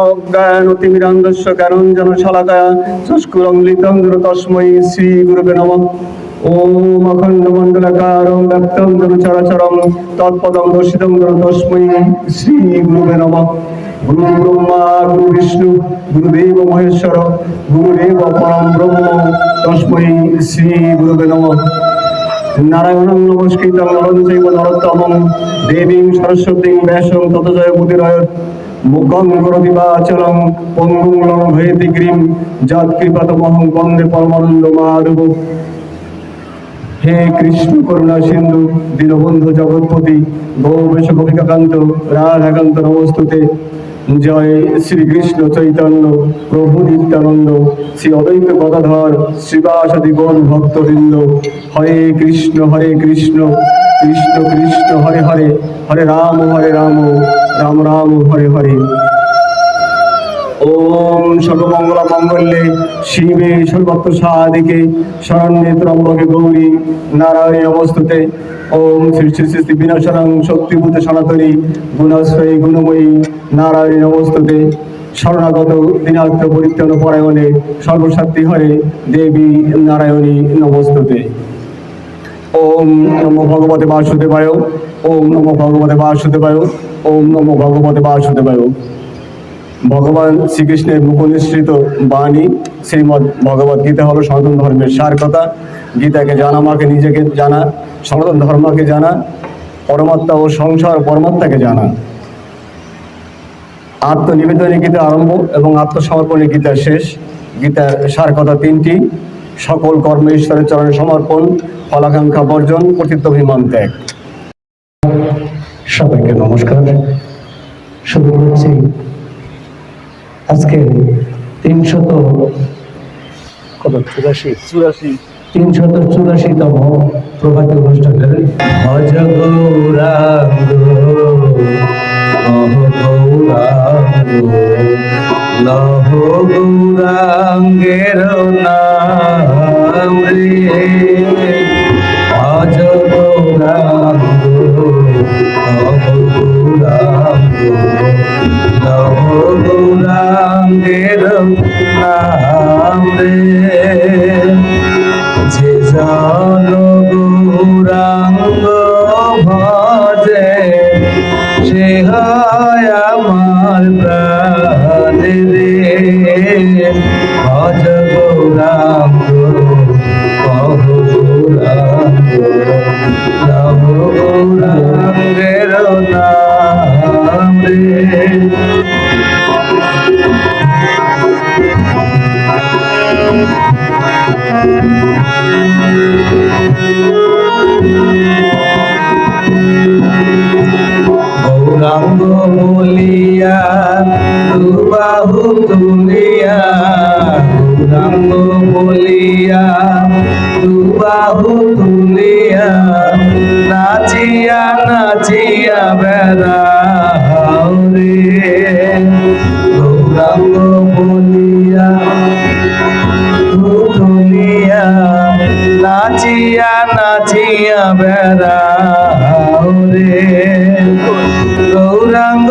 অজ্ঞানতিমিরাঙ্গস্য কারঞ্জন শলাকা চষ্কুরঙ্গলিতং তস্মৈ শ্রী গুরুবে নমঃ ওম অখণ্ডমণ্ডলাকারং ব্যক্তং চরাচরং তৎপদং দর্শিতং তস্মৈ শ্রী গুরুবে নমঃ গুরু ব্রহ্মা গুরু বিষ্ণু গুরুদেব মহেশ্বর গুরুদেব পরম ব্রহ্ম তস্মৈ শ্রী গুরুবে নমঃ নারায়ণং নমস্কৃতং নরং চৈব নরোত্তমং দেবীং সরস্বতীং ব্যাসং ততজয় মুদিরয় মুখং করতি বাচলং পঙ্গুং লং হয়েতি গ্রীম যৎ কৃপাতমহং বন্দে পরমানন্দ মাধব হে কৃষ্ণ করুণা সিন্ধু, দীনবন্ধু জগৎপতি, গৌবেশ গোপিকাকান্ত, রাধাকান্ত নমস্তুতে। জয় শ্রীকৃষ্ণ চৈতন্য, প্রভু নিত্যানন্দ, শ্রী অদ্বৈত গদাধর, শ্রীবাসাদি গণ ভক্তবৃন্দ। হরে কৃষ্ণ হরে কৃষ্ণ কৃষ্ণ কৃষ্ণ, হরে হরে হরে রাম হরে রাম রাম রাম, হরে হরে। ওম সর্বমঙ্গল মঙ্গলে শিবে সর্বত্র সাদিকে শরণ্যে ত্রম্বকে গৌরী নারায়ণী অবস্তুতে। ওম শ্রী শ্রী শ্রী বিনাশনং শক্তিভূত সনাতনী গুণাশ্রয়ী গুণময়ী নারায়ণী নমস্তুতে শরণাগত দিনার্থ পরিত্রাণ পরায়ণে সর্বশক্তি হরে দেবী নারায়ণী নমস্তুতে ওম নমো ভগবতে বাসুদেবায়। ওম নমো ভগবতে বাসুদেবায়। ওম নমো ভগবতে বাসুদেবায়। ভগবান শ্রীকৃষ্ণের মুখনিসৃত বাণী, শ্রীমদ ভগবত গীতা হলো সনাতন ধর্মের সার কথা। গীতাকে জানা, মাকে নিজেকে জানা, সনাতন ধর্মকে জানা, পরমাত্মা ও সংসার পরমাত্মাকে জানা। আত্মনিবেদনে গীতা আরম্ভ এবং আত্মসমর্পণে গীতা শেষ। গীতার সার কথা তিনটি, সকল কর্ম ঈশ্বরের চরণে সমর্পণ, ফলাকাঙ্ক্ষা বর্জন কর্তৃত্বাভিমান ত্যাগ। সবাইকে নমস্কার। শুরু করছি আজকে তিনশত কত? চুরাশি। চুরাশি। তিনশত চুরাশিতম প্রভাতী অনুষ্ঠানের ভজ গৌরাঙ্গ লহ গৌরাঙ্গ লহ গৌরাঙ্গের নাম রে ভজ গৌরাঙ্গ লহ গৌরাঙ্গ লহ গৌরাঙ্গের নাম রে। যে নাচিয়া নাচিয়া বেড়াও রে গৌরাঙ্গ বলিয়া তুলিয়া নাচিয়া নাচিয়া বেড়াও রে গৌরাঙ্গ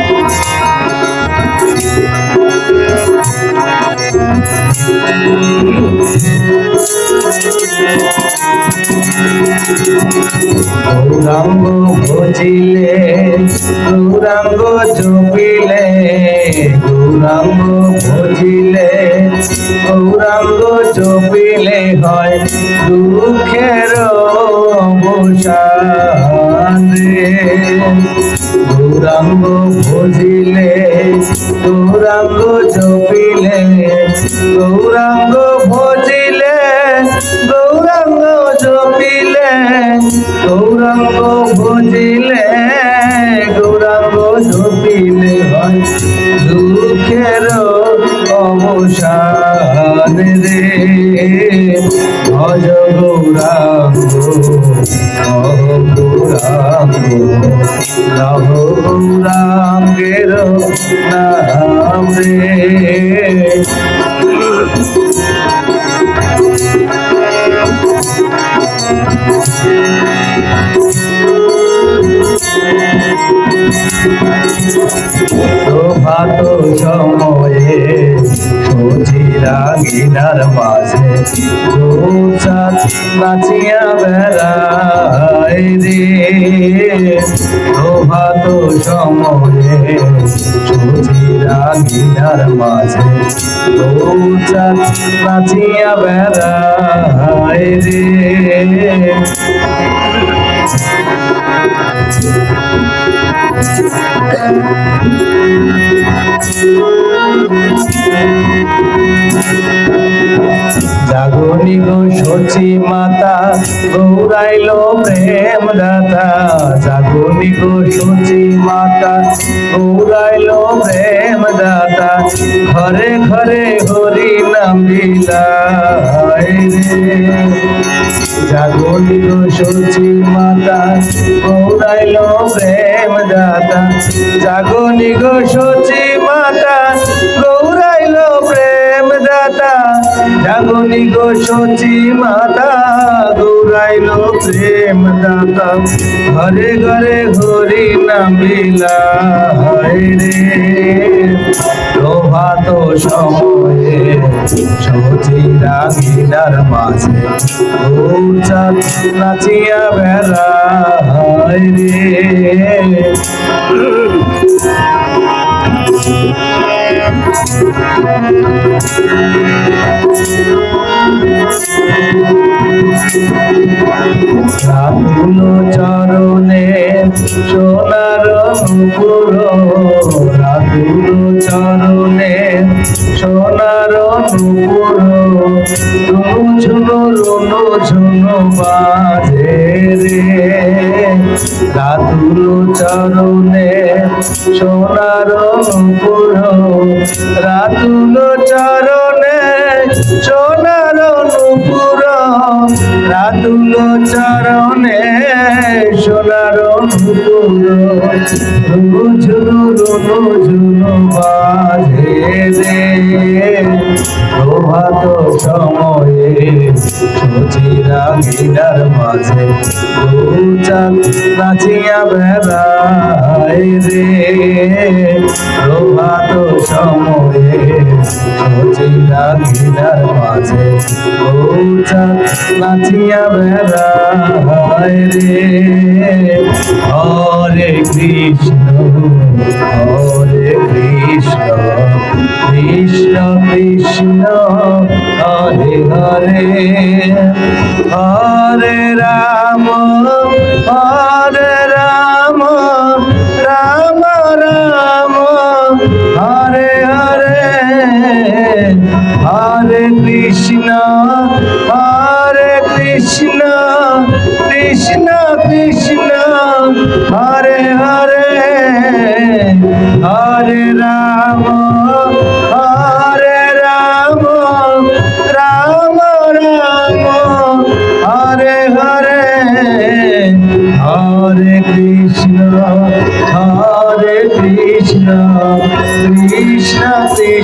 ভজ গৌরাঙ্গ গৌরাঙ্গ গৌরাঙ্গের নাম রে। প্রভাত সময়ে সজিরা গিনার মাঝে গোচাত নাচিয়া বেড়ায় রে প্রভাত সময়ে সজিরা গিনার মাঝে গোচাত নাচিয়া বেড়ায় রে গো সচি মাতা, গৌরাইল প্রেম দাতা জাগনি গো সচি মাতা, গৌরাইল প্রেম দাতা ঘরে ঘরে হরি নাম বিলায় জাগনি গো সচি মাতা, গৌরাইল প্রেম দাতা জাগনি গো সচি জাগনি গো সচি মাতা গৌরাইল প্রেম দাতা ঘরে ঘরে হরি নাম বিলায় রে। প্রভাত সময়ে সচিরা গিনার মাঝে গৌচাঁদ নাচিয়া বেড়ায় রে। রাতুল চরণে সোনার নুপুর রাতুল চরণে সোনার নুপুর রুনু ঝুনু রুনু ঝুনু বাজে রে। রাতুল চরণে সোনার নুপুর রাতুল চরণে সোনার রাতুল চরণে সোনার প্রভাত সময়ে সচিরা গিনার মাঝে গৌচাঁদ নাচিয়া বেড়ায় রে প্রভাত সময়ে সচিরা গিনার মাঝে গৌচাঁদ নাচিয়া বেড়ায় রে। হরে কৃষ্ণ হরে কৃষ্ণ কৃষ্ণ কৃষ্ণ হরে হরে। হরে রাম হরে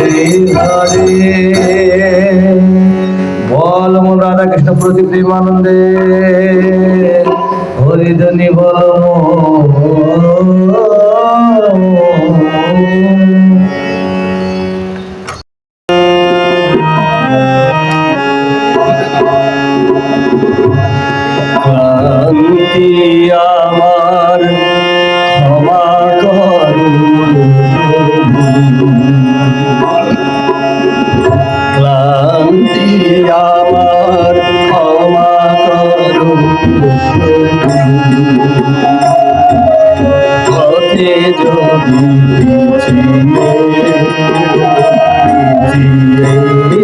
శ్రీహరే బోలము రాధాకృష్ణ ప్రతి ప్రేమానందే హరిధని బోలము. Música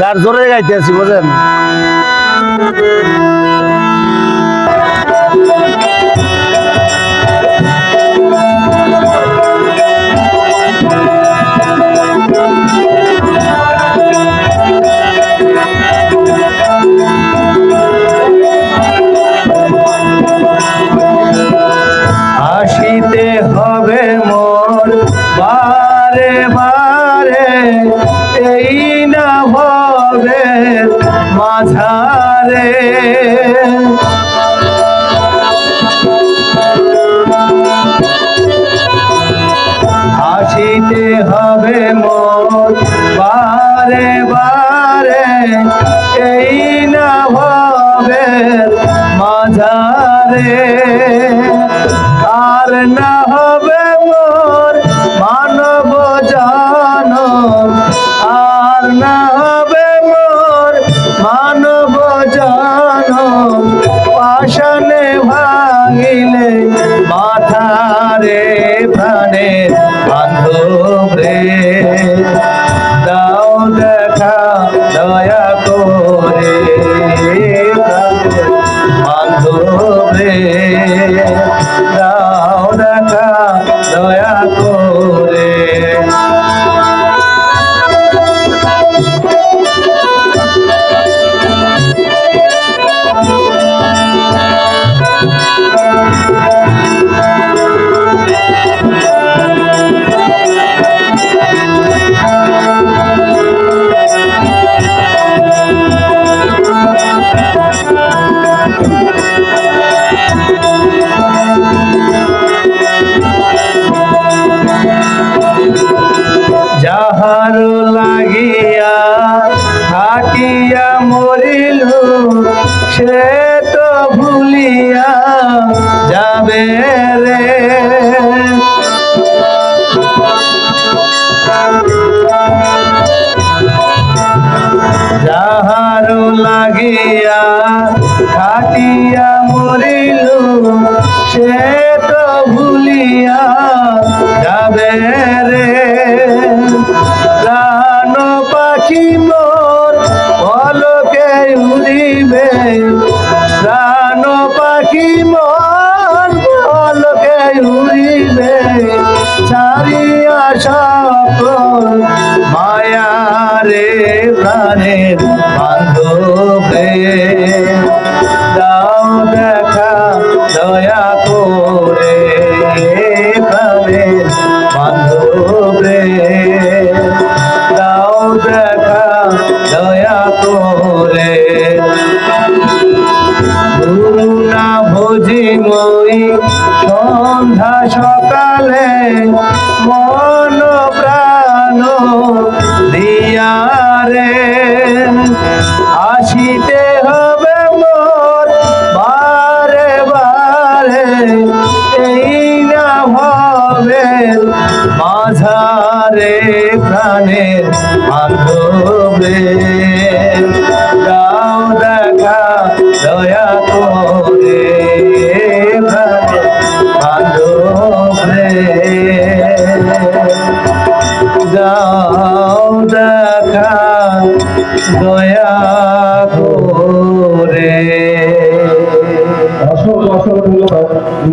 গার জোরে গাইতে আছি বোঝেন?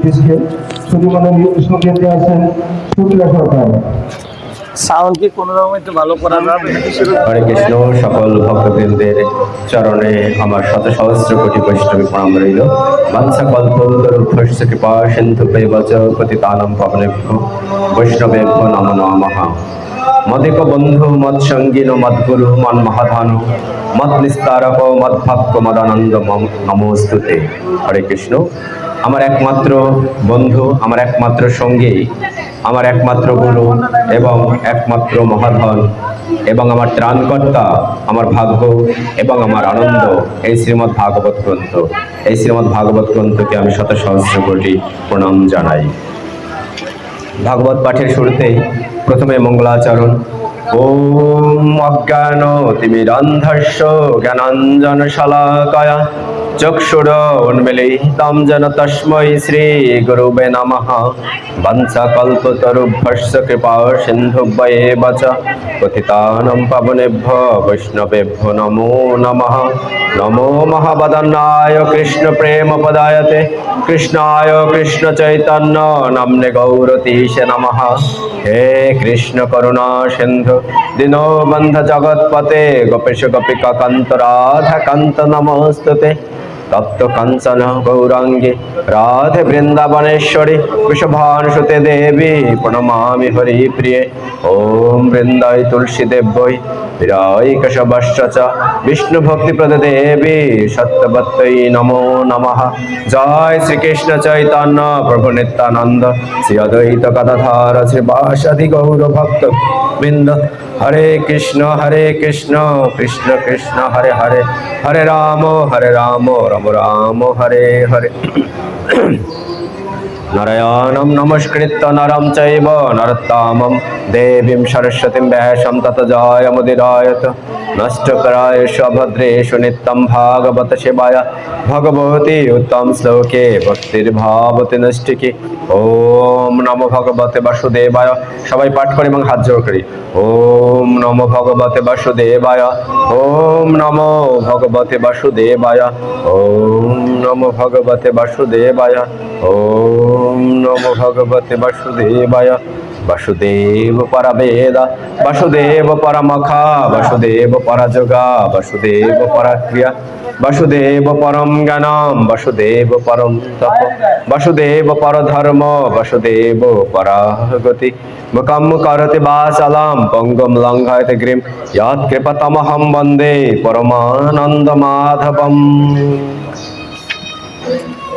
নীতিশকে শুধু মানে কেন্দ্রে আছেন শুক্লা সরকার। সাউন্ড কি কোনো রকম একটু ভালো করা যাবে? হরে কৃষ্ণ সকল ভক্তবৃন্দের চরণে আমার শত সহস্র কোটি বৈষ্ণবী প্রণাম রইল। কৃপা সিন্ধু বচ পতিতানম পবনেভ্য বৈষ্ণবেভ্য নম নমঃ। মদিক বন্ধু মদ্গুরু মন মহাধান মত নিস্তারক মদ্ভাক্য মদানন্দ মম- নমস্তুতে। হরে কৃষ্ণ। আমার একমাত্র বন্ধু, আমার একমাত্র সঙ্গী, আমার একমাত্র গুরু এবং একমাত্র মহাধন এবং আমার ত্রাণকর্তা, আমার ভাগ্য এবং আমার আনন্দ। এই শ্রীমৎ ভাগবত গ্রন্থ, এই শ্রীমৎ ভাগবত গ্রন্থকে আমি শত সহস্র কোটি প্রণাম জানাই। ভাগবত পাঠের শুরুতেই প্রথমে মঙ্গলাচরণ। ওম অজ্ঞান তিমিরন্ধস্য জ্ঞানাঞ্জন শালাকায়া চক্ষুর যেন তস্मै শ্রী গুরুবে নমঃ বংশ কল্পতরুভ্যস্য কৃপা সিন্ধুভ্যেব চ পতিতানাং পাবনেভ্য বৈষ্ণবেভ্যো নমো নমঃ নমো মহাবদনায় কৃষ্ণ প্রেম পদায়তে কৃষ্ণায় কৃষ্ণ চৈতন্য নামনে গৌরতীশ নমঃ হে কৃষ্ণ করুণা সিন্ধু দীনবন্ধ জগৎপতে গোপেশ গোপিকা কান্ত রাধা কান্ত নমস্তুতে তপ্ত কাঞ্চন গৌরাঙ্গে রাধে বৃন্দাবনেশ্বরী বৃষভানুসুতে দেবী প্রণমামি হরি প্রিয়ে ওম বৃন্দায় তুলসী দেব্যই ভক্তি প্রদ দেবী সত্যবত্তৈ নমো নমঃ। জয় শ্রীকৃষ্ণ চৈতন্য প্রভু নিত্যানন্দ। শ্রী অদ্বৈত গদাধর শ্রীবাসাদি গৌর ভক্ত বৃন্দ হরে কৃষ্ণ হরে কৃষ্ণ কৃষ্ণ কৃষ্ণ, হরে হরে। হরে রাম হরে রাম রাম রাম, হরে হরে। নারায়ণম নমস্কৃত্য নরম চৈব নরোত্তমম দেবীম সরস্বতীম ব্যাসম তত জয় মুদিরায়ত নষ্টকরায়েষু অভদ্রেষু নিত্যম ভাগবত সেবায় ভগবতী উত্তম শ্লোকে ভক্তির্ভাবতী নষ্টিকে ওম নম ভগবতে বাসুদেবায় সবাই পাঠ করি এবং হাত জোড় করি। ওম নম ভগবতে বাসুদেবায়। ওম নমো ভগবতে বাসুদেবায়। ওম নমো ভগবতে বাসুদেবায়। ওম নমো ভগবতে বাসুদেবায়। বাসুদেব পরবেদ বাসুদেব পরমখা, বাসুদেব পরযোগা, বাসুদেব পরক্রিয়া, বাসুদেব পরম জ্ঞানম, বাসুদেব পরম তপ, বাসুদেব পরধর্ম, বাসুদেব পরাগতি মুখম করতে বাচালাম, পঙ্গম লঙ্ঘয়তে গ্রীম। ইয়াৎ কৃপতমহম বন্দে, পরমানন্দ মাধবম।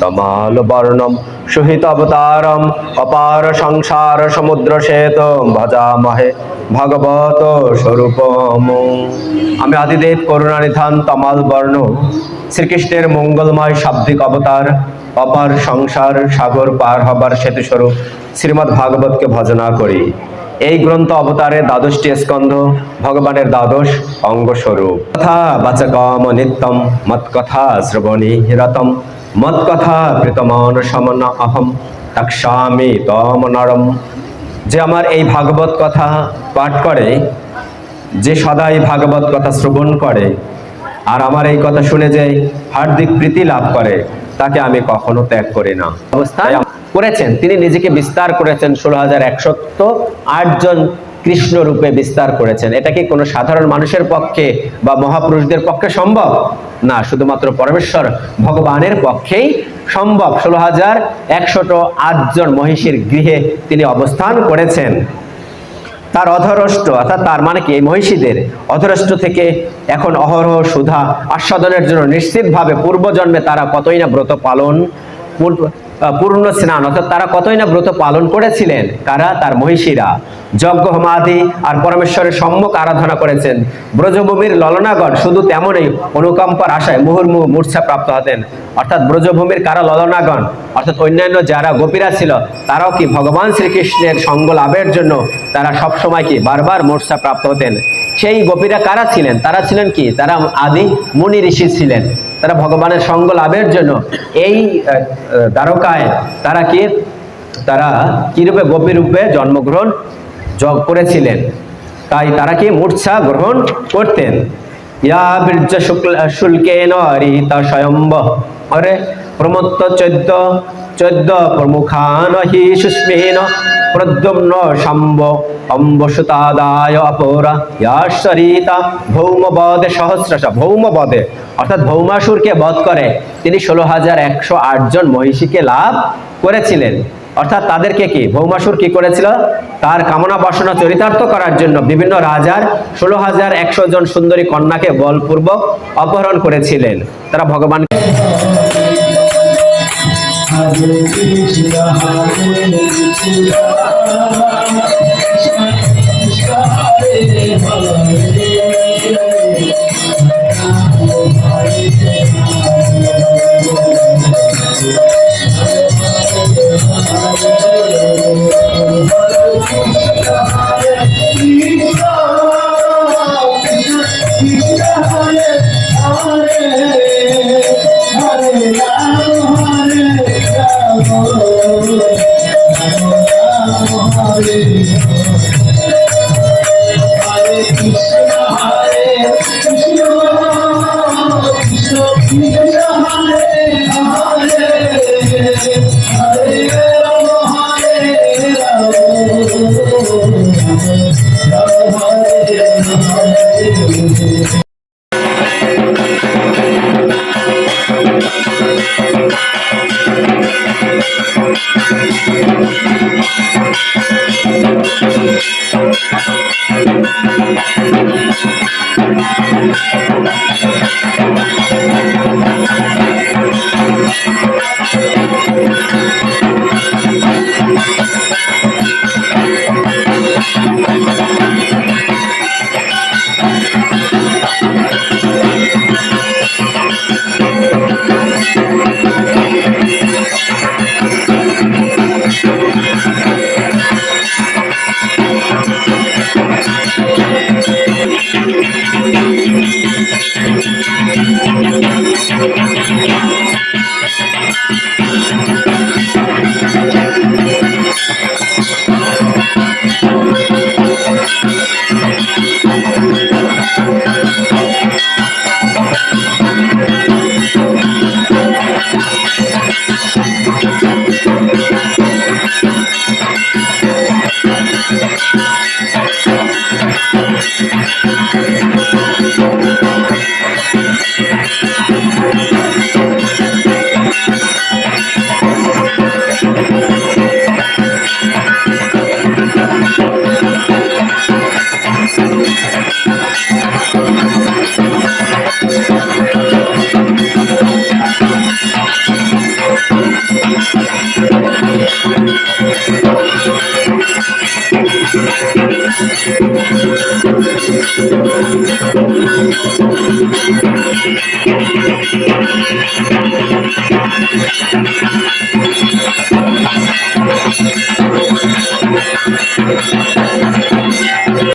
তমাল বর্ণম, সহিত অবতারম, অপার সংসার সমুদ্র শ্বেত, ভজামহে ভগবত স্বরূপ আমি আদিদেব করুণানিধান তমাল বর্ণ, শ্রীকৃষ্ণের মঙ্গলময় শাব্দিক অবতার, অপার সংসার সাগর পার হবার সেতুস্বরূপ শ্রীমৎ ভাগবতকে ভজনা করি। এই গ্রন্থ অবতারে দ্বাদশটি স্কন্ধ, ভগবানের দ্বাদশ অঙ্গস্বরূপ। কথা বাচকম নিত্যম, মৎকথা শ্রবণী রতম মৎকথা প্রীতমান সমন অহম তক্ষামি তম নরম। যে আমার এই ভাগবত কথা পাঠ করে, যে সদাই ভাগবত কথা শ্রবণ করে, আর আমার এই কথা শুনে যে হার্দিক প্রীতি লাভ করে, তাকে আমি কখনো ত্যাগ করি না। অবস্থান করেছেন। তিনি নিজেকে বিস্তার করেছেন ষোলো হাজার একশত আটজন কৃষ্ণ রূপে বিস্তার করেছেন। এটা কি কোনো সাধারণ মানুষের পক্ষে বা মহাপুরুষদের পক্ষে সম্ভব? না, শুধুমাত্র পরমেশ্বর ভগবানের পক্ষেই সম্ভব। ষোলো হাজার একশত আটজন মহিষীর গৃহে তিনি অবস্থান করেছেন। তার অধরষ্ট, অর্থাৎ তার মানে কি? এই মহিষীদের অধরষ্ট থেকে এখন অহরহ সুধা আস্বাদনের জন্য নিশ্চিতভাবে পূর্বজন্মে তারা কতই না ব্রত পালন পূর্ণ স্নান। অর্থাৎ তারা কতই না ব্রত পালন করেছিলেন? কারা? তার মহিষীরা। যজ্ঞ হোমাদি আর পরমেশ্বরের সম্মুখ আরাধনা করেছেন। ব্রজভূমির ললনাগণ শুধু তেমনই অনুকম্পার আশায় মুহুর্মুহু মূর্ছা প্রাপ্ত হতেন। অর্থাৎ ব্রজভূমির কারা ললনাগণ? অর্থাৎ অন্যান্য যারা গোপীরা ছিল, তারাও কি ভগবান শ্রীকৃষ্ণের সঙ্গ লাভের জন্য তারা সব সময় কি বারবার মূর্ছা প্রাপ্ত হতেন? সেই গোপীরা কারা ছিলেন? তারা ছিলেন কি? তারা আদি মুনি ঋষি ছিলেন। তারা ভগবানের সঙ্গ লাভের জন্য এই দ্বারকায় তারা কি? তারা কিরূপে গোপী রূপে জন্মগ্রহণ করেছিলেন? তাই তারা কি? মূর্ছা গ্রহণ করতেন। ইয়া বীর্য স্বয়ম্ব। অরে প্রমুখান হি অম্বসুতাদায় অপরা। অর্থাৎ ভৌমাসুরকে বধ করে। তিনি ষোলো হাজার একশো আট জন মহিষীকে লাভ করেছিলেন। অর্থাৎ তাদেরকে কি ভৌমাসুর কি করেছিল? তার কামনা বাসনা চরিতার্থ করার জন্য বিভিন্ন রাজার ষোলো হাজার একশো জন সুন্দরী কন্যাকে বলপূর্বক অপহরণ করেছিলেন। তারা ভগবান Thank